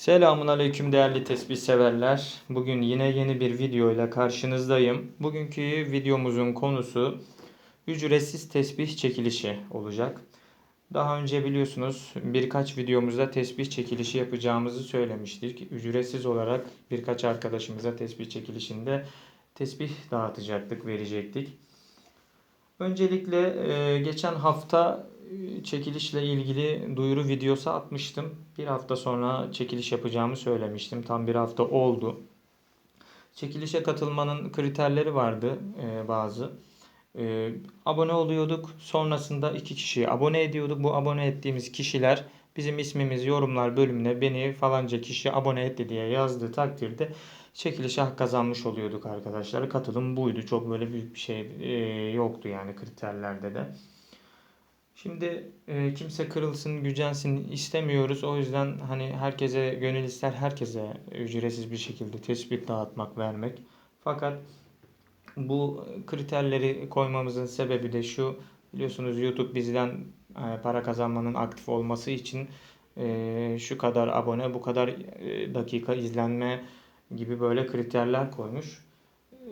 Selamun aleyküm değerli tespih severler. Bugün yine yeni bir video ile karşınızdayım. Bugünkü videomuzun konusu ücretsiz tesbih çekilişi olacak. Daha önce biliyorsunuz birkaç videomuzda tesbih çekilişi yapacağımızı söylemiştik. Ücretsiz olarak birkaç arkadaşımıza tesbih çekilişinde tesbih dağıtacaktık, verecektik. Öncelikle e, geçen hafta çekilişle ilgili duyuru videosu atmıştım. Bir hafta sonra çekiliş yapacağımı söylemiştim. Tam bir hafta oldu. Çekilişe katılmanın kriterleri vardı e, bazı. E, abone oluyorduk. Sonrasında iki kişiyi abone ediyorduk. Bu abone ettiğimiz kişiler bizim ismimiz yorumlar bölümüne beni falanca kişi abone etti diye yazdığı takdirde çekilişe hak kazanmış oluyorduk arkadaşlar. Katılım buydu. Çok böyle büyük bir şey e, yoktu yani kriterlerde de. Şimdi e, kimse kırılsın, gücensin istemiyoruz. O yüzden hani herkese gönül ister herkese ücretsiz bir şekilde tespit dağıtmak, vermek. Fakat bu kriterleri koymamızın sebebi de şu. Biliyorsunuz YouTube bizden e, para kazanmanın aktif olması için e, şu kadar abone, bu kadar e, dakika izlenme gibi böyle kriterler koymuş.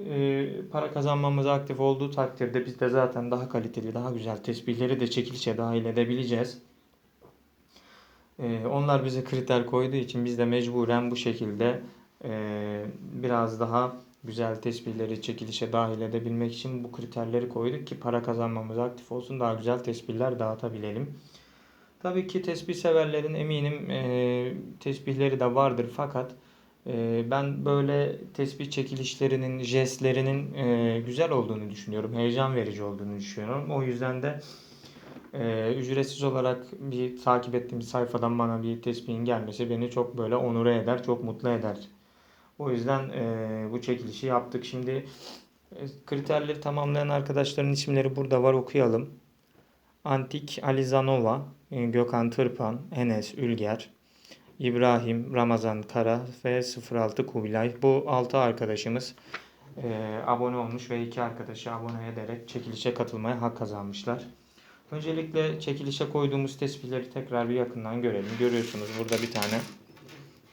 E, para kazanmamız aktif olduğu takdirde biz de zaten daha kaliteli, daha güzel tesbihleri de çekilişe dahil edebileceğiz. E, onlar bize kriter koyduğu için biz de mecburen bu şekilde e, biraz daha güzel tesbihleri çekilişe dahil edebilmek için bu kriterleri koyduk ki para kazanmamız aktif olsun, daha güzel tesbihler dağıtabilelim. Tabii ki tesbih severlerin eminim e, tesbihleri de vardır fakat ben böyle tesbih çekilişlerinin, jestlerinin e, güzel olduğunu düşünüyorum. Heyecan verici olduğunu düşünüyorum. O yüzden de e, ücretsiz olarak bir takip ettiğim sayfadan bana bir tesbihin gelmesi beni çok böyle onure eder, çok mutlu eder. O yüzden e, bu çekilişi yaptık. Şimdi kriterleri tamamlayan arkadaşların isimleri burada var okuyalım. Antik Alizanova, Gökhan Tırpan, Enes Ülger, İbrahim, Ramazan Kara ve 06 Kubilay. Bu 6 arkadaşımız e, abone olmuş ve 2 arkadaşı abone ederek çekilişe katılmaya hak kazanmışlar. Öncelikle çekilişe koyduğumuz tespihleri tekrar bir yakından görelim. Görüyorsunuz burada bir tane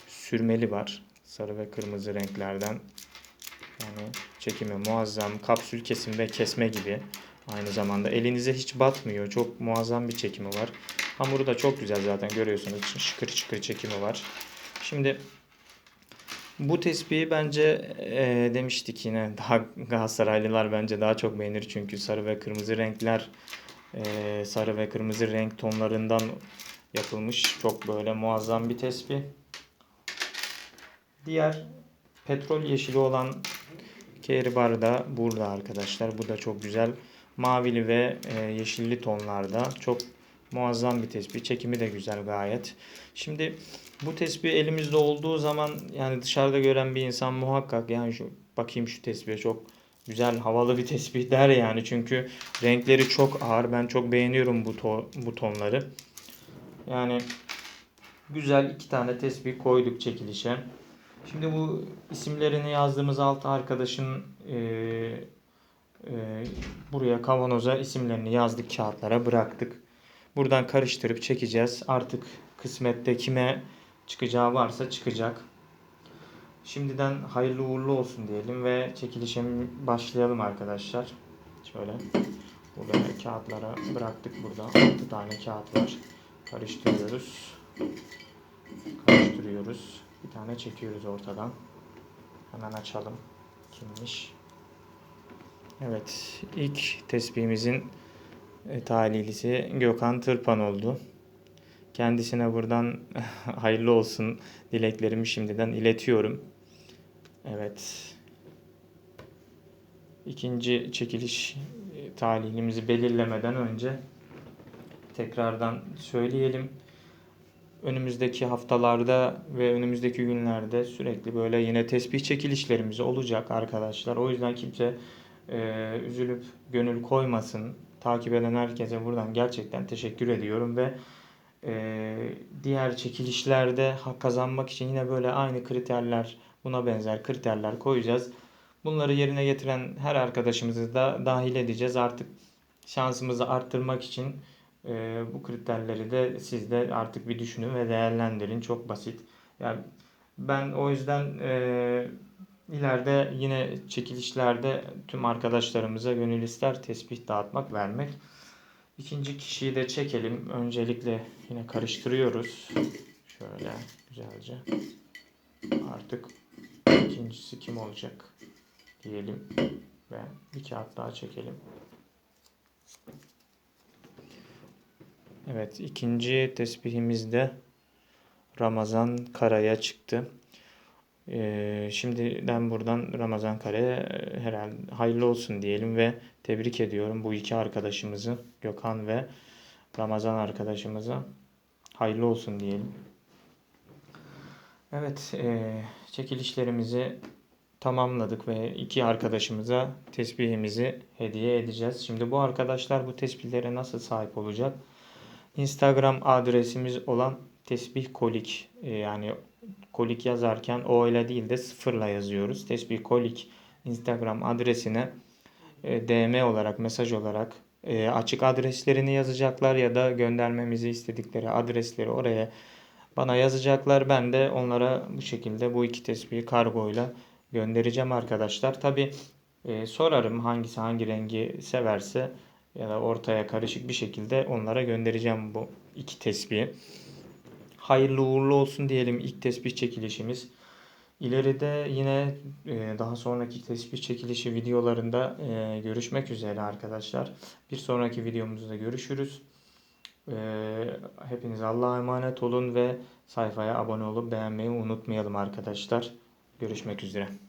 sürmeli var. Sarı ve kırmızı renklerden. Yani çekimi muazzam. Kapsül kesim ve kesme gibi. Aynı zamanda elinize hiç batmıyor. Çok muazzam bir çekimi var. Hamuru da çok güzel zaten görüyorsunuz. Şıkır şıkır çekimi var. Şimdi bu tespihi bence e, demiştik yine daha Galatasaraylılar bence daha çok beğenir. Çünkü sarı ve kırmızı renkler e, sarı ve kırmızı renk tonlarından yapılmış. Çok böyle muazzam bir tespih. Diğer petrol yeşili olan Kehribar da burada arkadaşlar. Bu da çok güzel. Mavili ve e, yeşilli tonlarda. Çok muazzam bir tespih. Çekimi de güzel gayet. Şimdi bu tespih elimizde olduğu zaman yani dışarıda gören bir insan muhakkak yani şu bakayım şu tespihe çok güzel havalı bir tespih der yani. Çünkü renkleri çok ağır. Ben çok beğeniyorum bu, to bu tonları. Yani güzel iki tane tespih koyduk çekilişe. Şimdi bu isimlerini yazdığımız altı arkadaşın e, e, buraya kavanoza isimlerini yazdık kağıtlara bıraktık. Buradan karıştırıp çekeceğiz. Artık kısmette kime çıkacağı varsa çıkacak. Şimdiden hayırlı uğurlu olsun diyelim ve çekilişe başlayalım arkadaşlar. Şöyle burada kağıtlara bıraktık burada. 6 tane kağıt var. Karıştırıyoruz. Karıştırıyoruz. Bir tane çekiyoruz ortadan. Hemen açalım. Kimmiş? Evet. ilk tesbihimizin e, talihlisi Gökhan Tırpan oldu. Kendisine buradan hayırlı olsun dileklerimi şimdiden iletiyorum. Evet. İkinci çekiliş e, talihlimizi belirlemeden önce tekrardan söyleyelim. Önümüzdeki haftalarda ve önümüzdeki günlerde sürekli böyle yine tesbih çekilişlerimiz olacak arkadaşlar. O yüzden kimse e, üzülüp gönül koymasın. Takip eden herkese buradan gerçekten teşekkür ediyorum ve e, diğer çekilişlerde hak kazanmak için yine böyle aynı kriterler, buna benzer kriterler koyacağız. Bunları yerine getiren her arkadaşımızı da dahil edeceğiz. Artık şansımızı arttırmak için e, bu kriterleri de siz de artık bir düşünün ve değerlendirin. Çok basit. Yani ben o yüzden e, ileride yine çekilişlerde tüm arkadaşlarımıza gönül ister tesbih dağıtmak, vermek. İkinci kişiyi de çekelim. Öncelikle yine karıştırıyoruz. Şöyle güzelce. Artık ikincisi kim olacak diyelim ve bir kağıt daha çekelim. Evet ikinci tesbihimiz de Ramazan Kara'ya çıktı. Ee, şimdiden buradan Ramazan Kara'ya e, herhalde hayırlı olsun diyelim ve tebrik ediyorum bu iki arkadaşımızı Gökhan ve Ramazan arkadaşımıza hayırlı olsun diyelim. Evet e, çekilişlerimizi tamamladık ve iki arkadaşımıza tesbihimizi hediye edeceğiz. Şimdi bu arkadaşlar bu tesbihlere nasıl sahip olacak? Instagram adresimiz olan tesbih kolik e, yani kolik yazarken o ile değil de sıfırla yazıyoruz. Tesbih kolik Instagram adresine e, DM olarak mesaj olarak e, açık adreslerini yazacaklar ya da göndermemizi istedikleri adresleri oraya bana yazacaklar. Ben de onlara bu şekilde bu iki tesbihi kargoyla göndereceğim arkadaşlar. Tabi sorarım hangisi hangi rengi severse ya da ortaya karışık bir şekilde onlara göndereceğim bu iki tesbihi. Hayırlı uğurlu olsun diyelim ilk tesbih çekilişimiz. İleride yine e, daha sonraki tesbih çekilişi videolarında e, görüşmek üzere arkadaşlar. Bir sonraki videomuzda görüşürüz. E, hepiniz Allah'a emanet olun ve sayfaya abone olup beğenmeyi unutmayalım arkadaşlar. Görüşmek üzere.